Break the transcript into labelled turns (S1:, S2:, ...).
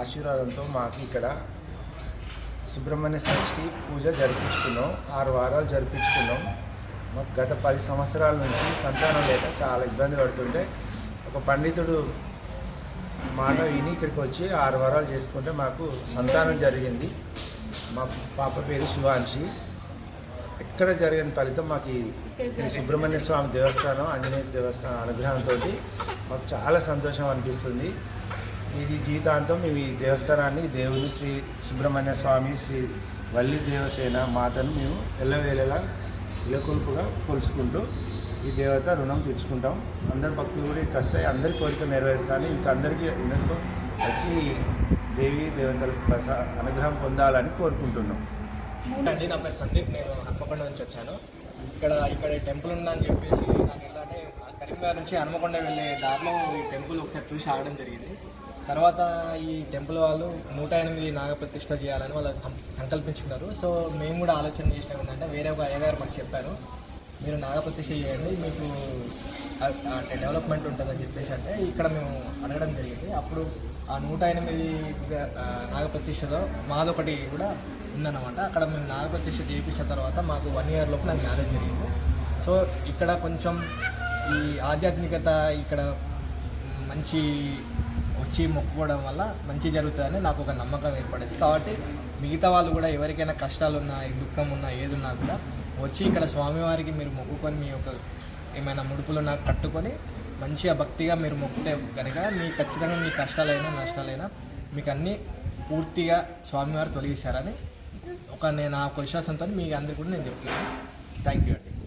S1: ఆశీర్వాదంతో మాకు ఇక్కడ సుబ్రహ్మణ్య షష్ఠి పూజ జరిపించుకున్నాం. ఆరు వారాలు జరిపించుకున్నాం. మాకు గత పది సంవత్సరాల నుంచి సంతానం లేక చాలా ఇబ్బంది పడుతుంటే ఒక పండితుడు మాట విని ఇక్కడికి వచ్చి ఆరు వారాలు చేసుకుంటే మాకు సంతానం జరిగింది. మా పాప పేరు శివాంశి ఎక్కడ జరిగిన ఫలితం మాకు ఈ శ్రీ సుబ్రహ్మణ్య స్వామి దేవస్థానం ఆంజనేయ దేవస్థానం అనుగ్రహంతో మాకు చాలా సంతోషం అనిపిస్తుంది. ఇది జీవితాంతం మేము ఈ దేవస్థానాన్ని దేవుని శ్రీ సుబ్రహ్మణ్య స్వామి శ్రీ వల్లి దేవసేన మాతను మేము ఎల్లవేళలా ఇలకొల్పుగా కొలుచుకుంటూ ఈ దేవత రుణం తెచ్చుకుంటాం అందరి భక్తులు కూడా ఇక్కడికి వస్తాయి అందరి కోరిక నెరవేరుస్తాను ఇంకా అందరికీ అందరికీ వచ్చి దేవి దేవతల ప్రసా అనుగ్రహం పొందాలని కోరుకుంటున్నాం.
S2: అండి నా పేరు సందీప్. నేను హన్మకొండ నుంచి వచ్చాను. ఇక్కడ ఇక్కడ టెంపుల్ ఉందని చెప్పేసి నాకు ఇలానే కరీంనగర్ నుంచి హన్మకొండ వెళ్ళే దారిలో ఈ టెంపుల్ ఒకసారి చూసి ఆడడం జరిగింది. తర్వాత ఈ టెంపుల్ వాళ్ళు నూట ఎనిమిది నాగప్రతిష్ట చేయాలని వాళ్ళు సం- సంకల్పించుకున్నారు. సో మేము కూడా ఆలోచన చేసినాం ఏంటంటే వేరే ఒక అయ్యగారు మాకు చెప్పారు మీరు నాగప్రతిష్ట చేయండి మీకు అంటే డెవలప్మెంట్ ఉంటుందని చెప్పేసి అంటే ఇక్కడ మేము అడగడం జరిగింది. అప్పుడు ఆ నూట ఎనిమిది నాగప్రతిష్టలో మాదొకటి కూడా ఉందన్నమాట. అక్కడ మేము నాగప్రతిష్ట చేయించిన తర్వాత మాకు వన్ ఇయర్ లోపు నాకు మ్యారేజ్ జరిగింది. సో ఇక్కడ కొంచెం ఈ ఆధ్యాత్మికత ఇక్కడ మంచి వచ్చి మొక్కుకోవడం వల్ల మంచి జరుగుతుందని నాకు ఒక నమ్మకం ఏర్పడింది. కాబట్టి మిగతా వాళ్ళు కూడా ఎవరికైనా కష్టాలు ఉన్నా దుఃఖం ఉన్నా ఏది ఉన్నా కూడా వచ్చి ఇక్కడ స్వామివారికి మీరు మొక్కుకొని మీ యొక్క ఏమైనా ముడుపులు నాకు కట్టుకొని మంచిగా భక్తిగా మీరు మొక్కితే కనుక మీ ఖచ్చితంగా మీ కష్టాలైనా నష్టాలైనా మీకు అన్నీ పూర్తిగా స్వామివారు తొలగిస్తారని ఒక నేను ఆ విశ్వాసంతో మీ అందరికీ కూడా నేను చెప్తున్నాను. థ్యాంక్ యూ అండి.